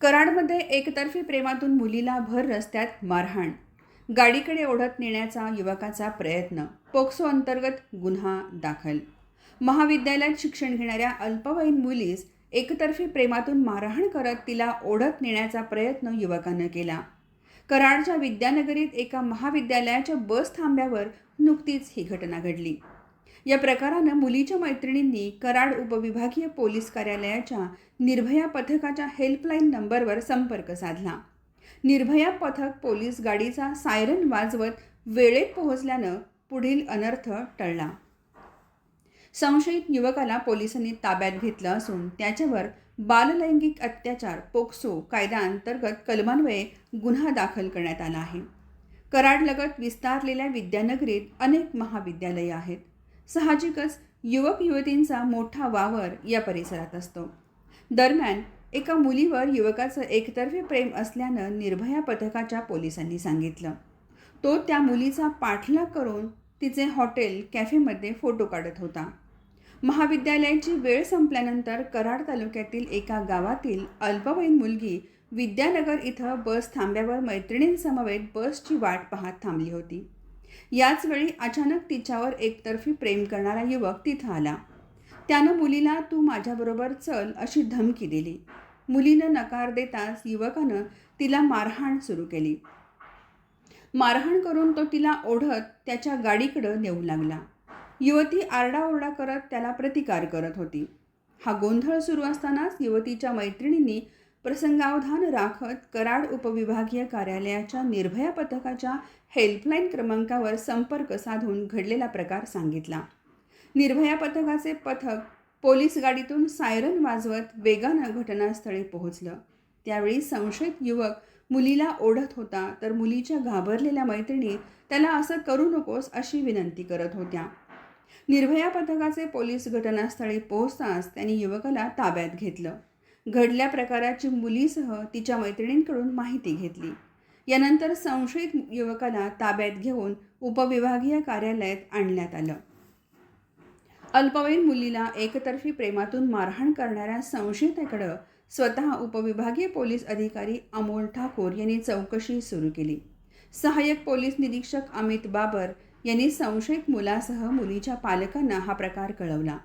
कराडमध्ये एकतर्फी प्रेमातून मुलीला भर रस्त्यात मारहाण. गाडीकडे ओढत नेण्याचा युवकाचा प्रयत्न. पोक्सो अंतर्गत गुन्हा दाखल. महाविद्यालयात शिक्षण घेणाऱ्या अल्पवयीन मुलीस एकतर्फी प्रेमातून मारहाण करत तिला ओढत नेण्याचा प्रयत्न युवकानं केला. कराडच्या विद्यानगरीत एका महाविद्यालयाच्या बस थांब्यावर नुकतीच ही घटना घडली. या प्रकारानं मुलीच्या मैत्रिणींनी कराड उपविभागीय पोलीस कार्यालयाच्या निर्भया पथकाच्या हेल्पलाईन नंबरवर संपर्क साधला. निर्भया पथक पोलीस गाडीचा सायरन वाजवत वेळेत पोहोचल्यानं पुढील अनर्थ टळला. संशयित युवकाला पोलिसांनी ताब्यात घेतलं असून त्याच्यावर बाललैंगिक अत्याचार पोक्सो कायद्याअंतर्गत कलमान्वये गुन्हा दाखल करण्यात आला आहे. कराडलगत विस्तारलेल्या विद्यानगरीत अनेक महाविद्यालये आहेत. साहजिकच युवक युवतींचा मोठा वावर या परिसरात असतो. दरम्यान एका मुलीवर युवकाचं एकतर्फी प्रेम असल्यानं निर्भया पथकाच्या पोलिसांनी सांगितलं. तो त्या मुलीचा पाठलाग करून तिचे हॉटेल कॅफेमध्ये फोटो काढत होता. महाविद्यालयाची वेळ संपल्यानंतर कराड तालुक्यातील एका गावातील अल्पवयीन मुलगी विद्यानगर इथं बस थांब्यावर मैत्रिणींसमवेत बसची वाट पाहत थांबली होती. याचवेळी अचानक तिच्यावर एकतर्फी प्रेम करणारा युवक तिथं आला. त्यानं मुलीला तू माझ्याबरोबर चल अशी धमकी दिली. मुलीनं नकार देताच युवकानं तिला मारहाण सुरू केली. मारहाण करून तो तिला ओढत त्याच्या गाडीकडं नेऊ लागला. युवती आरडाओरडा करत त्याला प्रतिकार करत होती. हा गोंधळ सुरू असतानाच युवतीच्या मैत्रिणींनी प्रसंगावधान राखत कराड उपविभागीय कार्यालयाच्या निर्भया पथकाच्या हेल्पलाईन क्रमांकावर संपर्क साधून घडलेला प्रकार सांगितला. निर्भया पथकाचे पथक पोलीस गाडीतून सायरन वाजवत वेगानं घटनास्थळी पोहोचलं. त्यावेळी संशयित युवक मुलीला ओढत होता तर मुलीच्या घाबरलेल्या मैत्रिणी त्याला असं करू नकोस अशी विनंती करत होत्या. निर्भया पथकाचे पोलीस घटनास्थळी पोहोचताच त्यांनी युवकाला ताब्यात घेतलं. घडल्या प्रकाराची मुलीसह तिच्या मैत्रिणींकडून माहिती घेतली. यानंतर संशयित युवकाला ताब्यात घेऊन उपविभागीय कार्यालयात आणण्यात आलं. अल्पवयीन मुलीला एकतर्फी प्रेमातून मारहाण करणाऱ्या संशयिताकडं स्वतः उपविभागीय पोलीस अधिकारी अमोल ठाकूर यांनी चौकशी सुरू केली. सहाय्यक पोलीस निरीक्षक अमित बाबर यांनी संशयित मुलासह मुलीच्या पालकांना हा प्रकार कळवला.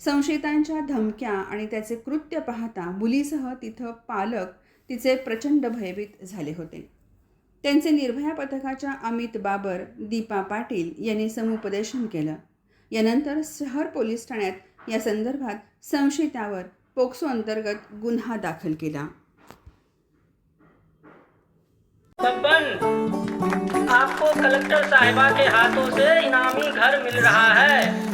संशयितांच्या धमक्या आणि त्याचे कृत्य पाहता मुलीसह तिथं पालक तिचे प्रचंड भयभीत झाले होते. त्यांचे निर्भया पथकाच्या अमित बाबर दीपा पाटील यांनी समुपदेशन केलं. यानंतर शहर पोलीस ठाण्यात या संदर्भात संशयितावर पोक्सो अंतर्गत गुन्हा दाखल केला. आपको कलेक्टर साहिबा के हाथों से इनामी घर मिल रहा है।